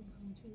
嗯就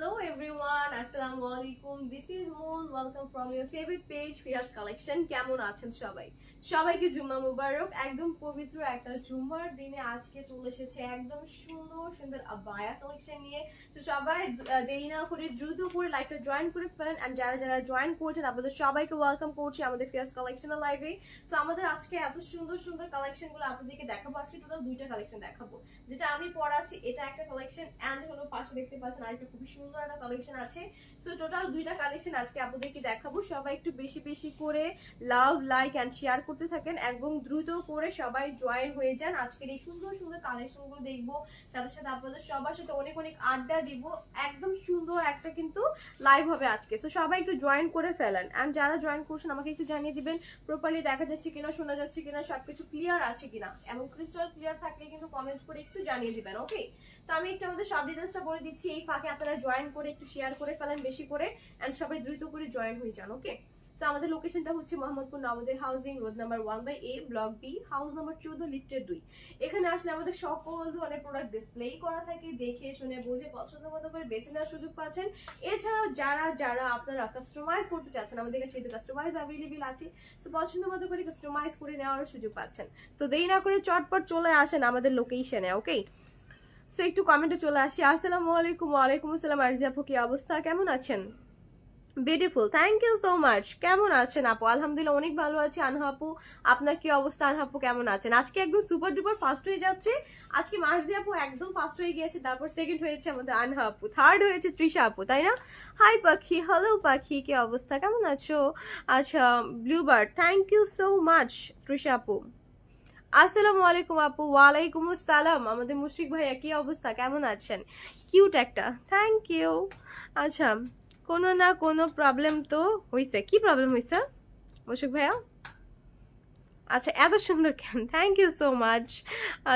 Hello everyone, Assalamu alaikum. This is Moon. Welcome from your favorite page, Firas Collection. কেমন আছেন সবাই? সবাইকে জুম্মা মুবারক। একদম পবিত্র একটা জুম্মার দিনে আজকে চলে এসেছে একদম সুন্দর সুন্দর আবায়া কালেকশন নিয়ে। তো সবাই দেরি না করে দ্রুত করে লাইভটা জয়েন করে ফেলেন। অ্যান্ড যারা যারা জয়েন করছেন আপনাদের সবাইকে ওয়েলকাম করছি আমাদের ফিয়াস কালেকশনের লাইভে তো আমাদের আজকে এত সুন্দর সুন্দর কালেকশনগুলো আপনাদেরকে দেখাবো। আজকে টোটাল দুইটা কালেকশন দেখাবো। যেটা আমি পড়াচ্ছি এটা একটা কালেকশন অ্যান্ড হলো পাশে দেখতে পাচ্ছেন আরেকটা খুবই সুন্দর একটা কালেকশন আছে। সো টোটাল দুইটা কালেকশন আজকে আপনাদেরকে দেখাবো। সবাই একটু বেশি বেশি করে লাভ লাইক অ্যান্ড শেয়ার করতে থাকেন এবং দ্রুত করে সবাই জয়েন হয়ে যান। আজকের এই সুন্দর সুন্দর কালেকশনগুলো দেখব। সাথে সাথে আপনাদের সবার সাথে অনেক অনেক আড্ডা দিব। একদম সুন্দর একটা কিন্তু লাইভ হবে আজকে। সো সবাই একটু জয়েন করে ফেলেন। অ্যান্ড যারা জয়েন করছেন, আমাকে একটু জানিয়ে দিবেন প্রপারলি দেখা যাচ্ছে কিনা, শোনা যাচ্ছে কিনা, সবকিছু ক্লিয়ার আছে কিনা। এবং ক্রিস্টাল ক্লিয়ার থাকলে কিন্তু কমেন্ট করে একটু জানিয়ে দিবেন ওকে তো আমি একটু আমাদের সব ডিটেলসটা বলে দিচ্ছি। এই ফাঁকে আপনারা জয়েন করে, একটু শেয়ার করে ফেলেন বেশি করে অ্যান্ড সবাই দ্রুত করে জয়েন হয়ে যান ওকে তো আমাদের লোকেশনটা হচ্ছে Mohammadpur Nabodoy housing road number one by A block B house number চোদ্দ লিফটের দুই। এখানে আসলে আমাদের সকল ধরনের প্রোডাক্ট ডিসপ্লেই করা থাকে, দেখে, শুনে, বুঝে, পছন্দ মতো করে বেছে নেওয়ার সুযোগ পাচ্ছেন। এছাড়াও যারা যারা আপনারা কাস্টমাইজ করতে চাচ্ছেন, আমাদের কাছে যেহেতু কাস্টমাইজ অ্যাভেলেবেল আছে তো পছন্দ মতো করে কাস্টমাইজ করে নেওয়ার সুযোগ পাচ্ছেন। তো দেরি না করে চটপট চলে আসেন আমাদের লোকেশনে ওকে সো একটু কমেন্টে চলে আসি। আসসালামু আলাইকুম, ওয়ালাইকুম আসসালাম। আরজি আপু, কি অবস্থা? কেমন আছেন? Beautiful thank you so much কেমন আছেন আপু? আলহামদুলিল্লাহ, অনেক ভালো আছি। আনহা আপু, আপনার কি অবস্থা? আনহা আপু, কেমন আছেন? আজকে একদম সুপার ডুপার ফার্স্ট হয়ে যাচ্ছে। আজকে মার্চদি আপু একদম ফার্স্ট হয়ে গিয়েছে, তারপর সেকেন্ড হয়েছে আমাদের আনহা আপু। থার্ড হয়েছে তৃষা আপু, তাই না? হাই পাখি। হ্যালো পাখি, কি অবস্থা? কেমন আছো? আচ্ছা bluebird thank you so much Trisha আপু। আসসালামু আলাইকুম আপু, ওয়ালাইকুম আসসালাম। আমাদের মুশিক ভাইয়া, কি অবস্থা? কেমন আছেন? কিউট একটা। থ্যাংক ইউ আচ্ছা কোনো না কোনো প্রবলেম তো হয়েছে কি প্রবলেম হইছে মুশরিক ভাইয়া? আচ্ছা এত সুন্দর কেন? থ্যাংক ইউ সো মাচ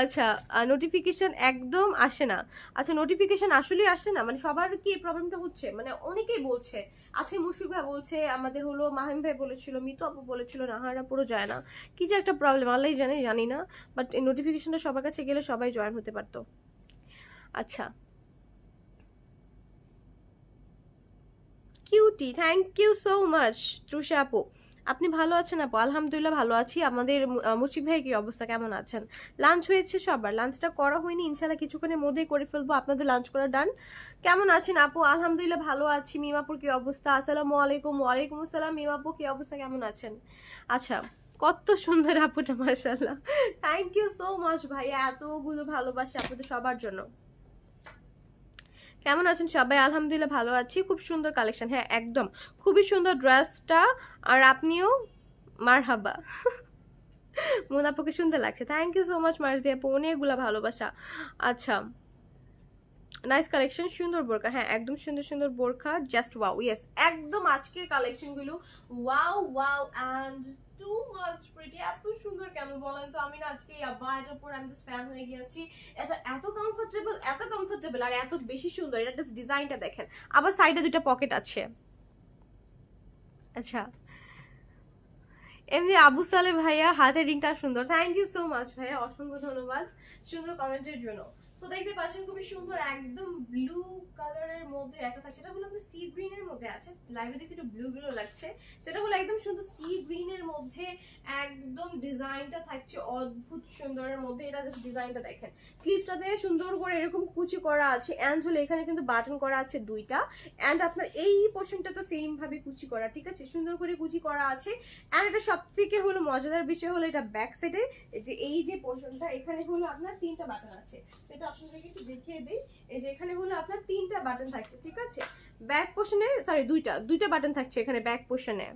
আচ্ছা নোটিফিকেশন একদম আসে না। আচ্ছা নোটিফিকেশন আসলেই আসে না? মানে সবার কি এই প্রবলেমটা হচ্ছে? মানে অনেকেই বলছে, আজকে মুশফিক ভাই বলছে, আমাদের হলো মাহিম ভাই বলেছিল, মিতু আপু বলেছিল, নাহারা পুরো যায় না। কি যে একটা প্রবলেম আল্লাহ জানে, জানি না। বাট এই নোটিফিকেশনটা সবার কাছে গেলে সবাই জয়েন হতে পারতো। আচ্ছা। Cutie thank you so much Trisha আপু। আপনি ভালো আছেন আপু? আলহামদুলিল্লাহ ভালো আছি। আমাদের মুশিক ভাইয়ের কি অবস্থা? কেমন আছেন? লাঞ্চ হয়েছে সবার। লাঞ্চটা করা হয়নি। ইনশাল্লাহ কিছুক্ষণের মধ্যেই করে ফেলব। আপনাদের লাঞ্চ করা ডান কেমন আছেন আপু? আলহামদুলিল্লাহ ভালো আছি। মিমাপুর কি অবস্থা? আসসালামু আলাইকুম। ওয়ালাইকুম আসসালাম। মিমাপু কি অবস্থা? কেমন আছেন? আচ্ছা কত সুন্দর আপুটা মাশাল্লাহ থ্যাংক ইউ সো মাচ ভাইয়া। এতগুলো ভালোবাসা আপনাদের সবার জন্য। কেমন আছেন সবাই? আলহামদুলিল্লাহ ভালো আছি। খুব সুন্দর কালেকশন হ্যাঁ একদম। খুবই সুন্দর ড্রেসটা আর আপনিও? মার হাবা মোনাপুকে সুন্দর লাগছে। থ্যাংক ইউ সো মাচ মার্স দিয়ে আপু। অনেকগুলো ভালোবাসা। আচ্ছা। নাইস কালেকশন সুন্দর বোরকা হ্যাঁ একদম সুন্দর সুন্দর বোরকা জাস্ট ওয়াও ইয়েস একদম আজকের কালেকশনগুলো wow wow and too much pretty এত সুন্দর কেন বলেন তো? আমি না আজকে এই আব্বায়াটার পর আমি তো ফ্যান হয়ে গিয়েছি। এটা এত কমফোর্টেবল এত কমফোর্টেবল আর এত বেশি সুন্দর। এটা ডিজাইনটা দেখেন। আবার সাইডে দুটো পকেট আছে। আচ্ছা। এমনি আবু সালে ভাইয়া, হাতের রিংটা সুন্দর। থ্যাংক ইউ সো মাচ ভাইয়া। অসংখ্য ধন্যবাদ। সুন্দর কমেন্টের জন্য। তো দেখতে পাচ্ছেন খুবই সুন্দর একদম ব্লু কালারের মধ্যে একটা থাকছে। এটা হলো আপনার সি গ্রিনের মধ্যে আছে। লাইভে দেখতে একটু ব্লু ব্লু লাগছে। সেটা হলো একদম সুন্দর সি গ্রিনের মধ্যে একদম ডিজাইনটা থাকছে অদ্ভুত সুন্দরের মধ্যে। এটা জাস্ট ডিজাইনটা দেখেন। স্লিপটাতে সুন্দর করে এরকম কুচি করা আছে অ্যান্ড হলো এখানে কিন্তু বাটন করা আছে দুইটা। অ্যান্ড আপনার এই পোর্শনটা তো সেম ভাবে কুচি করা, ঠিক আছে? সুন্দর করে কুচি করা আছে। অ্যান্ড এটা সব থেকে হলো মজাদার বিষয় হলো এটা ব্যাক সাইডে যে, এই যে পোর্শনটা এখানে হলো আপনার তিনটা বাটন আছে। সেটা আপনাদেরকে একটু দেখিয়ে দিই। এই যে এখানে হলো আপনার তিনটা বাটন থাকছে, ঠিক আছে? ব্যাক পোর্শনে সরি দুইটা দুইটা বাটন থাকছে এখানে ব্যাক পোর্শনে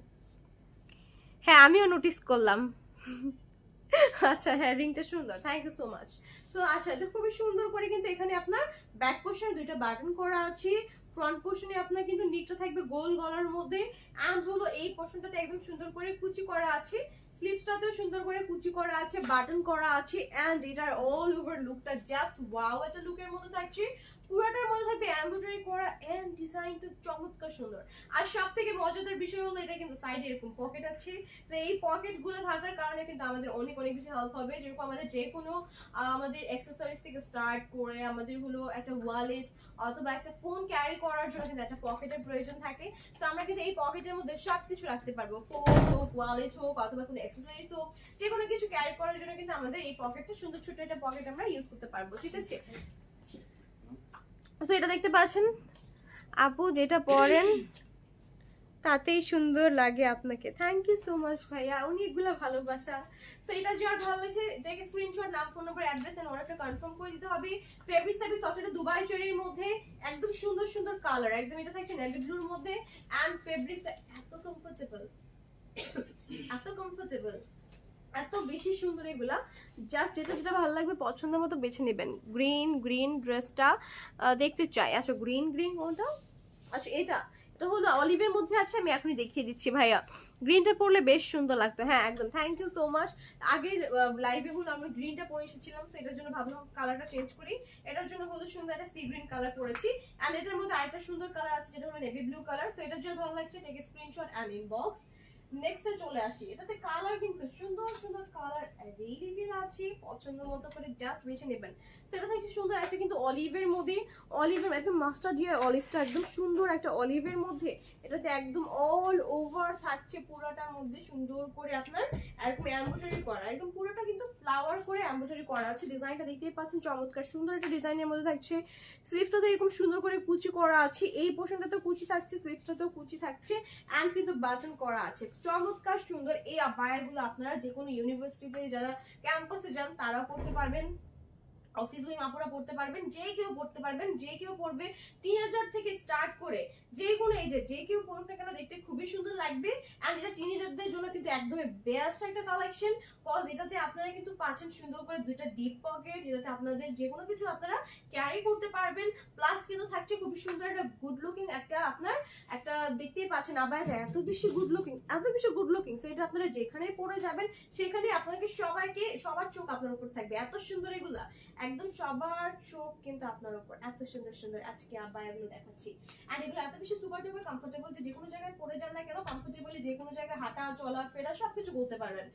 হ্যাঁ আমিও নোটিস করলাম। আচ্ছা হ্যাঁ রিংটা সুন্দর thank you so much so আচ্ছা খুবই সুন্দর করে কিন্তু এখানে আপনার ব্যাক পোর্শনে দুইটা বাটন করা আছে। ফ্রন্ট পোর্শনে আপনার কিন্তু নিটটা থাকবে গোল গলার মধ্যে। অ্যান্ড হলো এই পোর্শনটাতে একদম সুন্দর করে কুচি করা আছে। স্লিপসটাতেও সুন্দর করে কুচি করা আছে বাটন করা আছে অ্যান্ড এটার অল ওভার লুকটা জাস্ট ওয়াও একটা লুকের মধ্যে থাকছে। পুরোটার মধ্যে থাকবে এমব্রয়ডারি করা এন্ড ডিজাইনটা চমৎকার সুন্দর। আর সব থেকে মজাদার বিষয় হলো, এটা কিন্তু সাইডে এরকম পকেট আছে। তো এই পকেটগুলো থাকার কারণে কিন্তু আমাদের অনেক অনেক বেশি হেল্প হবে। যেরকম আমাদের যে কোনো আমাদের এক্সারসাইজ থেকে স্টার্ট করে, আমাদের হলো একটা ওয়ালেট অথবা একটা ফোন ক্যারি করার জন্য কিন্তু একটা পকেটের প্রয়োজন থাকে। তো আমরা কিন্তু এই পকেটের মধ্যে সব কিছু রাখতে পারব। ফোন হোক ওয়ালেট হোক, অথবা কোনো এক্সারসাইজ হোক যে কোনো কিছু ক্যারি করার জন্য কিন্তু আমাদের এই পকেটটা সুন্দর ছোট একটা পকেট আমরা ইউজ করতে পারব। ঠিক আছে। তো এটা দেখতে পাচ্ছেন? আপু যেটা পরেন, তাতেই সুন্দর লাগে আপনাকে। থ্যাংক ইউ সো মাচ ভাইয়া। অনেকগুলো ভালোবাসা। সো এটা যার ভালো লাগছে, এটাকে স্ক্রিনশট নাম ফোন নম্বর অ্যাড্রেস এন্ড অর্ডারটা কনফার্ম করে দিতে হবে। ফেব্রিক সার্ভিস সফটওয়্যার দুবাই চেরির মধ্যে, একদম সুন্দর সুন্দর কালার একদম এটা থাকছে নেভি ব্লুর মধ্যে। অ্যান্ড ফেব্রিক্সটা এত কমফোর্টেবল এত কমফোর্টেবল এত বেশি সুন্দর এগুলা। জাস্ট যেটা যেটা ভালো লাগবে পছন্দের মতো বেছে নেবেন। গ্রিন গ্রিন ড্রেসটা দেখতে চাই। আচ্ছা গ্রিন গ্রিন কোনটা? আচ্ছা এটা। এটা হলো অলিভের মধ্যে আছে, আমি এখনই দেখিয়ে দিচ্ছি ভাইয়া। গ্রিনটা পরলে বেশ সুন্দর লাগতো। হ্যাঁ একদম। থ্যাংক ইউ সো মাচ আগে লাইভে হলো আমরা গ্রিনটা পরে এসেছিলাম, তো এটার জন্য ভাবলাম কালারটা চেঞ্জ করি। এটার জন্য হলো সুন্দর একটা সি গ্রিন কালার পরেছি। অ্যান্ড এটার মধ্যে আরেকটা সুন্দর কালার আছে, যেটা হলো নেভি ব্লু কালার তো এটার জন্য ভালো লাগছে টেক স্ক্রিনশট অ্যান্ড ইনবক্স নেক্সটে চলে আসি। এটাতে কালার কিন্তু সুন্দর সুন্দর কালার অ্যাভেলেবেল আছে। পছন্দ মতো করে জাস্ট বেছে নেবেন। তো এটা থাকছে সুন্দর একটা কিন্তু অলিভের মধ্যে অলিভের একদম মাস্টার ডিয়ার অলিভটা একদম সুন্দর একটা অলিভের মধ্যে। এটাতে একদম অল ওভার থাকছে পুরোটার মধ্যে সুন্দর করে আপনার এরকম অ্যাম্বোটারি করা। একদম পুরোটা কিন্তু ফ্লাওয়ার করে এম্ব্রয়ডারি করা আছে। ডিজাইনটা দেখতেই পাচ্ছেন, চমৎকার। সুন্দর একটা ডিজাইনের মধ্যে থাকছে। স্লিপসটাতে এরকম সুন্দর করে কুচি করা আছে। এই পোশনটাতেও কুচি থাকছে, স্লিপসটাতেও কুচি থাকছে অ্যান্ড কিন্তু বাটন করা আছে। চমৎকার, সুন্দর। এই আবায়াগুলো আপনারা যে কোনো ইউনিভার্সিটিতে যারা ক্যাম্পাসে যান, তারাও করতে পারবেন। অফিস গোয়িং আপুরা পড়তে পারবেন, যে কেউ পড়তে পারবেন, যে কেউ পড়বে টিনেজার থেকে স্টার্ট করে যে কোনো এজে যে কেউ পড়ুক না কেন দেখতে খুবই সুন্দর লাগবে অ্যান্ড এটা টিনেজারদের জন্য কিন্তু একদমই বেস্ট একটা কালেকশন কজ এটাতে আপনারা কিন্তু পাচ্ছেন সুন্দর করে দুইটা ডিপ পকেট যেটাতে আপনাদের যে কোনো কিছু আপনারা ক্যারি করতে পারবেন প্লাস কিন্তু থাকছে খুবই সুন্দর একটা গুড লুকিং একটা আপনার একটা দেখতেই পাচ্ছেন আবার এটা এত বেশি গুড লুকিং এত বেশি গুড লুকিং সো এটা আপনারা যেখানেই পড়ে যাবেন সেখানে আপনাকে সবাইকে, সবার চোখ আপনার উপর থাকবে, এত সুন্দর এগুলা। একদম সবার চোখ কিন্তু আপনার উপর। এত সুন্দর সুন্দর আজকে আবায়াগুলো দেখাচ্ছি। আর এগুলো এত বেশি সুপার ডুপার কমফোর্টেবল যে কোনো জায়গায় পরে যান না কেন কমফোর্টেবলি যে কোনো জায়গায় হাঁটা, চলা, ফেরা, সবকিছু করতে পারবেন।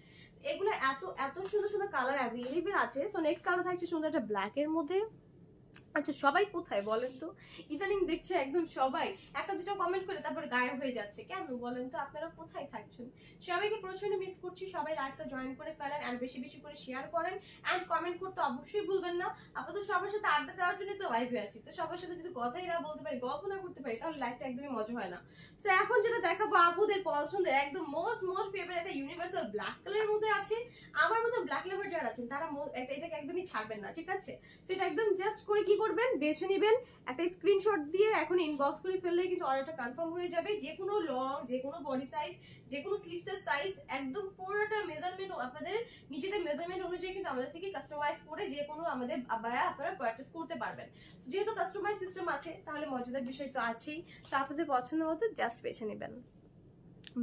এগুলো এত এত সুন্দর সুন্দর কালার অ্যাভেলেবেল আছে। সো নেক্সট কালার থাকছে সুন্দর একটা ব্ল্যাক এর মধ্যে। আচ্ছা সবাই কোথায় বলেন তো? ইদানিং দেখছে একদম সবাই একটা দুটো কমেন্ট করে তারপর গায়েব হয়ে যাচ্ছে। কেন বলেন তো? আপনারা কোথায় থাকছেন? সবাইকে প্রচণ্ড মিস করছি। সবাই লাইভটা জয়েন করে ফেলেন আর বেশি বেশি করে শেয়ার করেন অ্যান্ড কমেন্ট করতে অবশ্যই ভুলবেন না। আপাতত সবার সাথে আড্ডা দেওয়ার জন্য তো লাইভে আসি। তো সবার সাথে যদি কথাই না বলতে পারি, গল্প না করতে পারি, তাহলে লাইফটা একদমই মজা হয় না। তো এখন যেটা দেখাবো আপুদের পছন্দের একদম মোস্ট মোস্ট ফেভারিট একটা ইউনিভার্সাল ব্ল্যাক কালারের মধ্যে আছে। আমার মতো ব্ল্যাক লেভার যারা আছেন, তারা এটাকে একদমই ছাড়বেন না, ঠিক আছে? সেটা একদম জাস্ট করে কি করবেন, বেছে নেবেন, একটা স্ক্রিনশট দিয়ে এখন ইনবক্স করে ফেললে কিন্তু অর্ডারটা কনফার্ম হয়ে যাবে। যে কোনো লং যে কোনো বডি সাইজ যে কোনো স্লিপসের সাইজ একদম পুরোটা মেজারমেন্ট আপনাদের, নিজেদের মেজারমেন্ট অনুযায়ী কিন্তু আমাদের থেকে কাস্টমাইজ করে যে কোনো আমাদের আবায়া আপনারা পারচেস করতে পারবেন। যেহেতু কাস্টমাইজ সিস্টেম আছে, তাহলে মজাদার বিষয় তো আছেই। তো আপনাদের পছন্দ মতো জাস্ট বেছে নেবেন।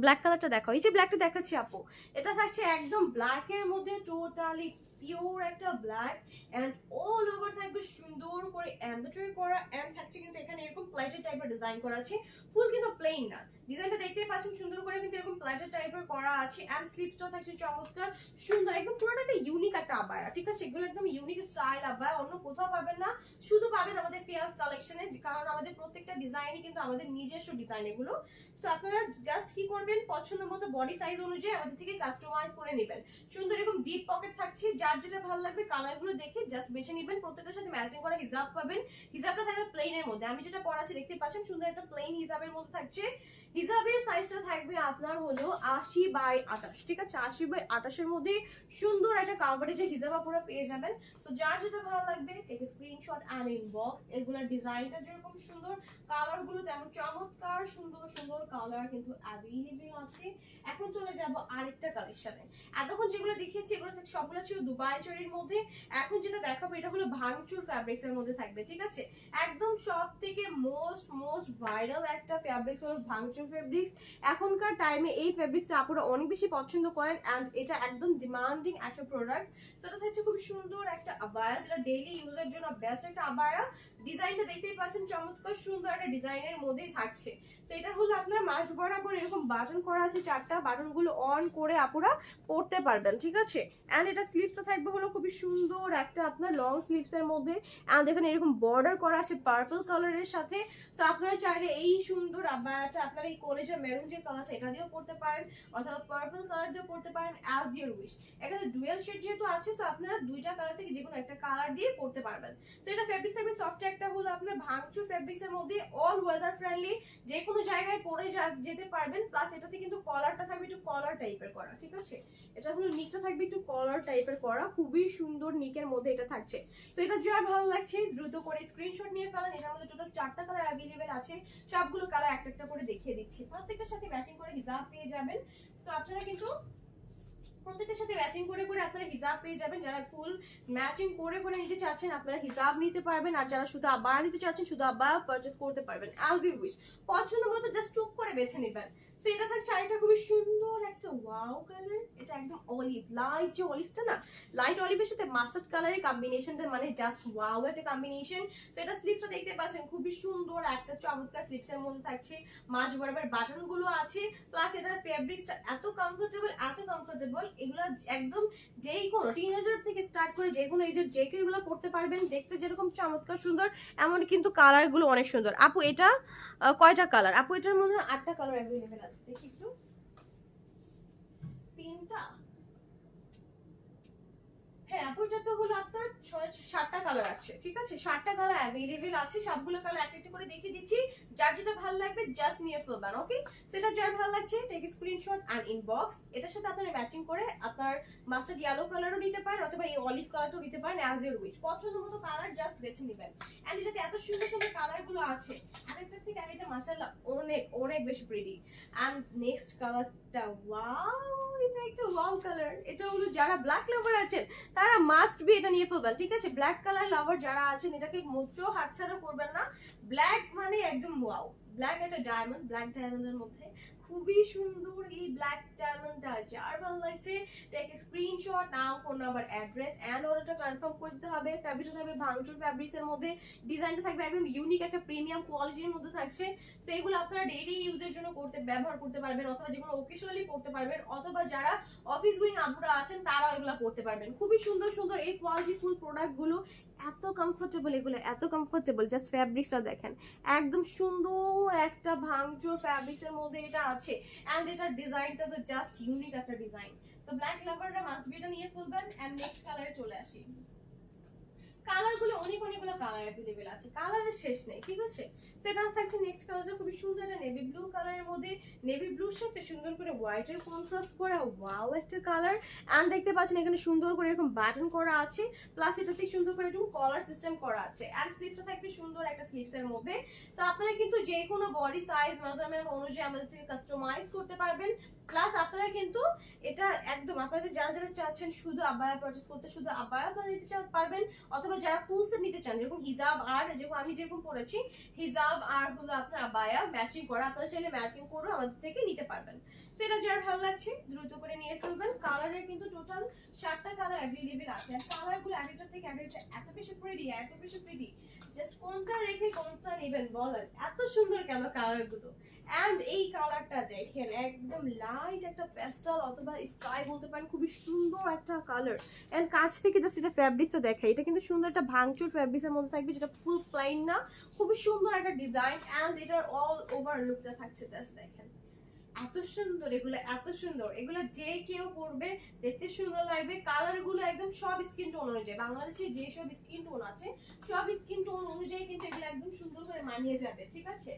ব্ল্যাক কালারটা দেখো এই যে ব্ল্যাকটা দেখাচ্ছি আপু, এটা থাকছে একদম ব্ল্যাকের মধ্যে টোটালি পিওর একটা ব্ল্যাক এন্ড অল ওভার থাকবে সুন্দর করে এমব্রয়ডারি করা এন্ড থাকছে কিন্তু এখানে এরকম প্লেজার টাইপের ডিজাইন করা আছে। ফুল কিন্তু প্লেন না। ডিজাইনটা দেখতেই পাচ্ছেন, সুন্দর করে কিন্তু এরকম প্লাইচার টাইপের করা আছে এন্ড স্লিপসটাও থাকছে, চমৎকার, সুন্দর, একদম পুরোটা একটা ইউনিক একটা আবায়া, ঠিক আছে? এগুলো একদম ইউনিক স্টাইল আবায়া, অন্য কোথাও পাবেন না, শুধু পাবেন আমাদের পেঁয়াজ কালেকশনে কারণ আমাদের প্রত্যেকটা ডিজাইনই কিন্তু আমাদের নিজস্ব ডিজাইন এগুলো। সো আপনারা জাস্ট কি করবেন, পছন্দ মতো বডি সাইজ অনুযায়ী আমাদের থেকে কাস্টমাইজ করে নেবেন। সুন্দর এরকম ডিপ পকেট থাকছে, যার যেটা ভালো লাগবে কালারগুলো দেখে জাস্ট বেছে নেবেন, প্রত্যেকটার সাথে ম্যাচিং করা হিজাব পাবেন। হিজাবটা থাকবে প্লেনের মধ্যে, আমি যেটা পড়াচ্ছি দেখতে পাচ্ছেন, সুন্দর একটা প্লেন হিজাবের মধ্যে থাকছে। হিজাবের সাইজটা থাকবে আপনার হলো আশি বাই আঠাশ, ঠিক আছে? আশি বাই আঠাশের মধ্যে সুন্দর একটা কাভারেজে হিজাব আপনারা পেয়ে যাবেন। তো যার যেটা ভালো লাগবে টেক স্ক্রিনশট অ্যান্ড ইনবক্স এগুলোর ডিজাইনটা যেরকম সুন্দর কালারগুলো তেমন চমৎকার, সুন্দর সুন্দর কালার কিন্তু অ্যাভেলেবেল আছে। এখন চলে যাব আরেকটা কালেকশনে এতক্ষণ যেগুলো দেখিয়েছি, এগুলো সবগুলো ছিল দুবাই চুরির মধ্যে। এখন যেটা দেখাবো, এটা হলো ভাঙচুর ফ্যাব্রিক্স এর মধ্যে থাকবে, ঠিক আছে? একদম সব থেকে মোস্ট মোস্ট ভাইরাল একটা ফ্যাব্রিক্স হলো ভাঙচুর ফ্যাব্রিক্স এখনকার টাইমে এই ফ্যাব্রিক্সটা আপনারা অনেক বেশি পছন্দ করেন অ্যান্ড এটা একদম ডিমান্ডিং একটা প্রোডাক্ট সেটা থাকছে খুব সুন্দর একটা আবায়া, যেটা ডেইলি ইউজের জন্য বেস্ট একটা আবায়া। ডিজাইনটা দেখতেই পাচ্ছেন, চমৎকার সুন্দর একটা ডিজাইনের মধ্যেই থাকছে। তো এটা হলো আপনার মাঝ বরাবর এরকম বাটন করা আছে চারটা, বাটনগুলো অন করে আপুরা পড়তে পারবেন, ঠিক আছে? অ্যান্ড এটা স্লিপসটা থাকবে হলো খুবই সুন্দর একটা আপনার লং স্লিপসের মধ্যে। অ্যান্ড এখানে এরকম বর্ডার করা আছে পার্পল কালারের সাথে। তো আপনারা চাইলে এই সুন্দর আবায়াটা আপনারা এই কলেজের মেরুন যে কালারটা এটা দিয়েও পড়তে পারেন, অথবা পার্পল কালার দিয়েও পড়তে পারেন অ্যাজ ডিয়ার উইশ এখানে ডুয়েল শেড যেহেতু আছে তো আপনারা দুইটা কালার থেকে যে কোনো একটা কালার দিয়ে পড়তে পারবেন। তো এটা ফেব্রিক্স থাকবে সফট একটা হলো আপনার, ভাঙচুর ফেব্রিক্স এর মধ্যে অল ওয়েদার ফ্রেন্ডলি যে কোনো জায়গায় পরে যেতে পারবেন প্লাস এটাতে কিন্তু কলারটা থাকবে একটু কলার টাইপের করা, ঠিক আছে? এটা হলো নিকটা থাকবে একটু কলার টাইপের করা, খুবই সুন্দর নিকের মধ্যে এটা থাকছে। তো এটা যার ভালো লাগছে, দ্রুত করে স্ক্রিনশট নিয়ে ফেলেন, এটার মধ্যে টোটাল চারটা কালার অ্যাভেলেবেল আছে, সবগুলো কালার একটা একটা করে দেখিয়ে দিচ্ছি। প্রত্যেকটার সাথে ম্যাচিং করে হিজাব পেয়ে যাবেন। তো আপনারা কিন্তু প্রত্যেকটার সাথে ম্যাচিং করে করে আপনারা হিজাব পেয়ে যাবেন। যারা ফুল ম্যাচিং করে করে নিতে চাচ্ছেন, আপনারা হিজাব নিতে পারবেন। আর যারা শুধু আবার নিতে চাচ্ছেন, শুধু আবার পারচেস করতে পারবেন। অ্যাজ ইউ উইশ পছন্দ মতো জাস্ট টুক করে বেছে নেবেন। তো এটা থাকছে আরেকটা খুবই সুন্দর একটা ওয়াও কালার এটা একদম অলিভ লাইট যে অলিভটা না লাইট অলিভের সাথে মাস্টার্ড কালারের কম্বিনেশনটা মানে জাস্ট ওয়াও একটা কম্বিনেশন তো এটা দেখতে পাচ্ছেন, খুবই সুন্দর, একটা চমৎকার স্লিপসের মধ্যে থাকছে, মাঝ বরাবর বাটনগুলো আছে প্লাস এটার ফেব্রিক্সটা এত কমফোর্টেবল এত কমফোর্টেবল এগুলো একদম যেই কোনো টিনেজার থেকে স্টার্ট করে যে কোনো এজের যে কেউ এগুলো পড়তে পারবেন, দেখতে যেরকম চমৎকার সুন্দর এমন কিন্তু কালারগুলো অনেক সুন্দর। আপু, এটা কয়টা কালার আপু, এটার মধ্যে আটটা কালার অ্যাভেলেবেল আছে, দেখি একটু। তিনটা হ্যাঁ পর্যাপ্ত হলো আপনার ছয়, সাতটা কালার আছে, ঠিক আছে? সাতটা কালার অ্যাভেলেবেল আছে, সবগুলো কালার একটা একটা করে দেখিয়ে দিচ্ছি। যার যেটা ভালো লাগবে জাস্ট নিয়ে ফেলবেন ওকে সেটা যার ভালো লাগছে টেক স্ক্রিনশট অ্যান্ড ইনবক্স এটার সাথে আপনারা ম্যাচিং করে আপনার মাস্টার্ড ইয়েলো কালারও নিতে পারেন, অথবা এই অলিভ কালারটাও নিতে পারেন অ্যাজ ইউর উইচ পছন্দ মতো কালার জাস্ট বেছে নেবেন। অ্যান্ড এটাতে এত সুন্দর সুন্দর কালারগুলো আছে। আরেকটার থেকে আরেকটা মাসাল্লাহ অনেক অনেক বেশি প্রিটি অ্যান্ড নেক্সট কালারটা ওয়াও এটা একটা ওয়াও কালার এটা হলো যারা ব্ল্যাক লাভার আছেন তারা মাস্ট বি এটা নিয়ে ফেলবেন ঠিক আছে? ব্ল্যাক কালার লাভার যারা আছেন, এটাকে মোটেও হাতছাড়া করবেন না। ব্ল্যাক মানে একদম ওয়াও ব্ল্যাক একটা ডায়মন্ড ব্ল্যাক ডায়মন্ডের মধ্যে খুবই সুন্দর এই ব্ল্যাক ডায়মন্ডটা যার ভালো লাগছে take screenshot now phone number address and অর্ডারটা কনফার্ম করতে হবে। ফ্যাব্রিকটা থাকবে ভাঙচুর ফ্যাব্রিক্সের মধ্যে। ডিজাইনটা থাকবে একদম ইউনিক একটা প্রিমিয়াম কোয়ালিটির মধ্যে থাকছে। তো এগুলো আপনারা ডেইলি ইউজের জন্য করতে, ব্যবহার করতে পারবেন, অথবা যে কোনো ওকেশনালি করতে পারবেন, অথবা যারা অফিস গোয়িং আপুরা আছেন, তারাও এগুলো করতে পারবেন। খুবই সুন্দর সুন্দর এই কোয়ালিটি ফুল প্রোডাক্টগুলো এত কমফোর্টেবল এগুলো, এত কমফোর্টেবল জাস্ট ফ্যাব্রিক্সটা দেখেন। একদম সুন্দর একটা ভাঙচুর ফ্যাব্রিক্সের মধ্যে এটা আছে। অ্যান্ড এটার ডিজাইনটা তো জাস্ট ইউনিক একটা ডিজাইন তো ব্ল্যাক লাভাররা মাস্ট বি এটা নিয়ে ফেলবেন অ্যান্ড নেক্সট কালারে চলে আসি। কালারগুলো অনেক অনেকগুলো কালার অ্যাভেলেবেল আছে। কালারের শেষ নেই, ঠিক আছে? তো এটা থাকছে নেক্সট কালারটা খুবই সুন্দর একটা নেভি ব্লু কালারের মধ্যে। নেভি ব্লুর সাথে সুন্দর করে হোয়াইটের কন্ট্রাস্ট করা ওয়াও একটা কালার অ্যান্ড দেখতে পাচ্ছেন এখানে সুন্দর করে এরকম বাটন করা আছে। প্লাস এটাতে সুন্দর করে এরকম কলার সিস্টেম করা আছে। অ্যান্ড স্লিপসটা থাকবে সুন্দর একটা স্লিপসের মধ্যে। তো আপনারা কিন্তু যে কোনো বডি সাইজ মেজারমেন্ট অনুযায়ী আমাদের থেকে কাস্টমাইজ করতে পারবেন। প্লাস আপনারা কিন্তু এটা একদম আপনাদের যারা যারা চাচ্ছেন শুধু আবায়া পারচেস করতে, শুধু আবায়া আপনারা নিতে চান পারবেন, অথবা যারা ফুল সেট নিতে চান, যেরকম হিজাব আর যেরকম আমি যেরকম পরেছি হিজাব আর হলো আপনার আবায়া ম্যাচিং করা, আপনারা চাইলে ম্যাচিং করেও আমাদের থেকে নিতে পারবেন। সেটা যার ভালো লাগছে, দ্রুত করে নিয়ে ফেলবেন। কালারের কিন্তু টোটাল সাতটা কালার অ্যাভেলেবেল আছে। আর কালারগুলো এক একটা থেকে এক একটা এত বেশি প্রিটি এত বেশি প্রিটি জাস্ট কোনটা রেখে কোনটা নেবেন বলেন? এত সুন্দর কেন কালারগুলো অ্যান্ড এই কালারটা দেখেন, একদম লাইট একটা প্যাস্টাল অথবা স্কাই বলতে পারেন, খুবই সুন্দর একটা কালার অ্যান্ড কাছ থেকে জাস্ট এটা ফ্যাব্রিকটা দেখে এটা কিন্তু সুন্দর একটা ভাঙচুর ফ্যাব্রিক্সের মধ্যে থাকবে, যেটা ফুল প্লাইন না, খুবই সুন্দর একটা ডিজাইন অ্যান্ড এটার অল ওভার লুকটা থাকছে জাস্ট দেখেন। এত সুন্দর, এগুলো এত সুন্দর। এগুলো যে কেউ পরবে, দেখতে সুন্দর লাগবে। কালারগুলো একদম সব স্কিন টোন অনুযায়ী। বাংলাদেশে যে সব স্কিন টোন আছে, সব স্কিন টোন অনুযায়ী কিন্তু এগুলো একদম সুন্দর করে মানিয়ে যাবে, ঠিক আছে?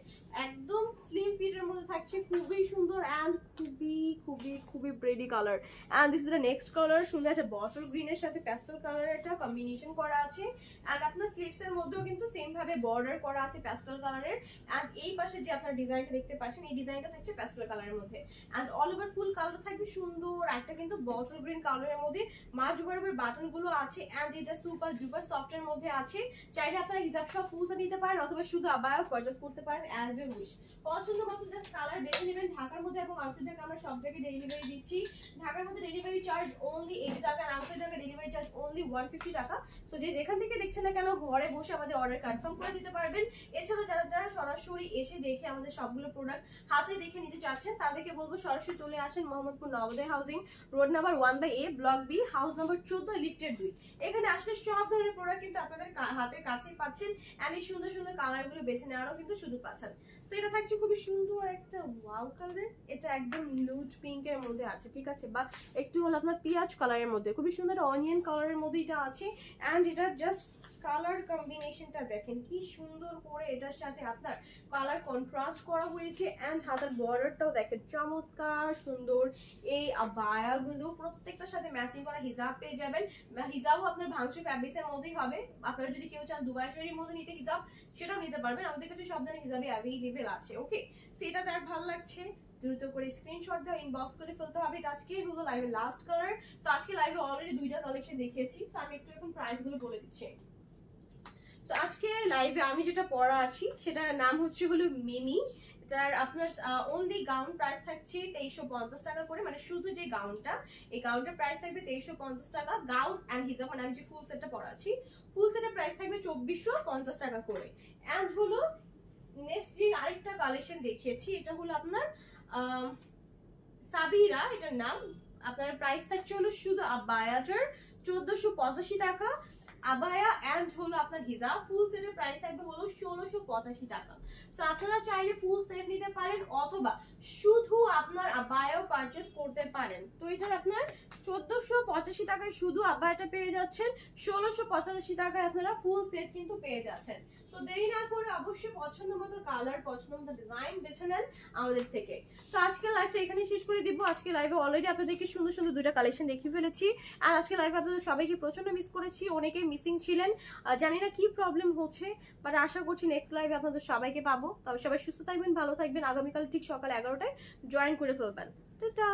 একদম স্লিম ফিটের মধ্যে থাকছে, খুবই সুন্দর অ্যান্ড খুবই খুবই খুবই Brady colour and this the next colour সুন্দর একটা বটল গ্রিনের সাথে প্যাস্টেল কালারের একটা কম্বিনেশন করা আছে। অ্যান্ড আপনার স্লিভস এর মধ্যেও কিন্তু সেম ভাবে বর্ডার করা আছে প্যাস্টেল কালারের অ্যান্ড এই পাশে যে আপনার ডিজাইনটা দেখতে পাচ্ছেন, এই ডিজাইনটা থাকছে প্যাস্টেল কালারের মধ্যে। And all over full colour থাকবে, সুন্দর। একটা কিন্তু বটল গ্রিন কালারের মধ্যে। মাঝ বরাবর বাটনগুলো আছে অ্যান্ড এটা সুপার ডুপার সফটের মধ্যে আছে। চাইলে আপনারা হিজাব সব ফুলসে নিতে পারেন অথবা শুধু আবায়ও পারচেস করতে পারেন অ্যাজ এ উইশ পছন্দ মতো জাস্ট কালার বেছে নেবেন ঢাকার মধ্যে এবং আউটসাইড আমরা সব জায়গায় ডেলিভারি দিচ্ছি। ঢাকার মধ্যে ডেলিভারি চার্জ অনলি এইটি টাকা আর outside Dhaka delivery charge only one fifty টাকা। তো যে যেখান থেকে দেখছেন না কেন, ঘরে বসে আমাদের অর্ডার কনফার্ম করে দিতে পারবেন। এছাড়া যারা যারা সরাসরি এসে দেখে আমাদের সবগুলো প্রোডাক্ট হাতে দেখে নিতে চাচ্ছেন তাদেরকে বলব সরাসরি চলে আসেন Mohammadpur Nabodoy housing, road number one by A, block B, house number চোদ্দ লিফটেড দুই। এখানে আসলে সব ধরনের প্রোডাক্ট কিন্তু আপনাদের হাতের কাছেই পাচ্ছেন অ্যান্ড এই সুন্দর সুন্দর কালারগুলো বেছে নেওয়ারও কিন্তু সুযোগ পাচ্ছেন। তো এটা থাকছে খুবই সুন্দর একটা ওয়াও কালার এটা একদম লুট পিঙ্কের মধ্যে আছে, ঠিক আছে? বা একটু হলো আপনার পেঁয়াজ কালারের মধ্যে, খুবই সুন্দর অনিয়ন কালারের মধ্যে এটা আছে অ্যান্ড এটা জাস্ট কালার কম্বিনেশনটা দেখেন, কি সুন্দর করে এটার সাথে আপনার কালার কন্ট্রাস্ট করা হয়েছে অ্যান্ড হাতের বর্ডারটাও দেখেন, চমৎকার সুন্দর। এই আবায়াগুলো প্রত্যেকটার সাথে ম্যাচিং করা হিজাব পেয়ে যাবেন। হিজাবও আপনার ভাঙচু ফ্যাব্রিক্সের মধ্যেই হবে। আপনারা যদি কেউ চান দুবাই শাড়ির মধ্যে নিতে হিজাব, সেটাও নিতে পারবেন। আমাদের কাছে সব ধরনের হিজাবে অ্যাভেলেবেল আছে ওকে সেটা তার ভালো লাগছে। দ্রুত করে স্ক্রিনশট দাও ইনবক্স করে ফেলতে হবে। আজকে হলো লাইভে লাস্ট কালার তো আজকে লাইভে অলরেডি দুইটা কালেকশন দেখিয়েছি। তো আমি একটু এখন প্রাইসগুলো বলে দিচ্ছি। তো আজকে লাইভে আমি যেটা পড়া আছি, সেটার নাম হচ্ছে হলো মিনি এটার আপনার অনলি গাউন প্রাইস থাকছে তেইশশো পঞ্চাশ টাকা করে। মানে শুধু যে গাউনটা এই গাউনটার প্রাইস থাকবে তেইশশো পঞ্চাশ টাকা। গাউন অ্যান্ড হিজাব মানে আমি যে ফুল সেটটা পড়াচ্ছি ফুল সেটের প্রাইস থাকবে চব্বিশশো পঞ্চাশ টাকা করে। অ্যান্ড হলো নেক্সট যে আরেকটা কালেকশন দেখিয়েছি, এটা হলো আপনার সাবিরা, এটার নাম। আপনার প্রাইস থাকছে হলো শুধু আবায়াটার চোদ্দশো পঁচাশি টাকা। আবায়া অ্যান্ড হলো আপনার হিজাব। ফুল সেটের প্রাইস থাকবে হলো ষোলোশো পঁচাশি টাকা। তো আপনারা চাইলে ফুল সেট নিতে পারেন অথবা শুধু আপনার আবায়াও পারচেস করতে পারেন। তো এটার আপনার চোদ্দোশো পঁচাশি টাকায় শুধু আবায়াটা পেয়ে যাচ্ছেন। ষোলোশো পঁচাশি টাকায় আপনারা ফুল সেট কিন্তু পেয়ে যাচ্ছেন। তো দেরি না করে অবশ্যই পছন্দ মতো কালার পছন্দ মতো ডিজাইন বেছে নেন আমাদের থেকে। তো আজকে লাইভটা এখানে শেষ করে দিব। আজকে লাইভে অলরেডি আপনাদেরকে সুন্দর সুন্দর দুইটা কালেকশন দেখিয়ে ফেলেছি। আর আজকে লাইভে আপনাদের সবাইকে প্রচণ্ড মিস করেছি, অনেকেই মিসিং ছিলেন। জানি না কি প্রবলেম হচ্ছে বাট আশা করছি নেক্সট লাইভে আপনাদের সবাইকে পাবো। তবে সবাই সুস্থ থাকবেন, ভালো থাকবেন। আগামীকাল ঠিক সকাল এগারোটায় জয়েন করে ফেলবেন। টাটা!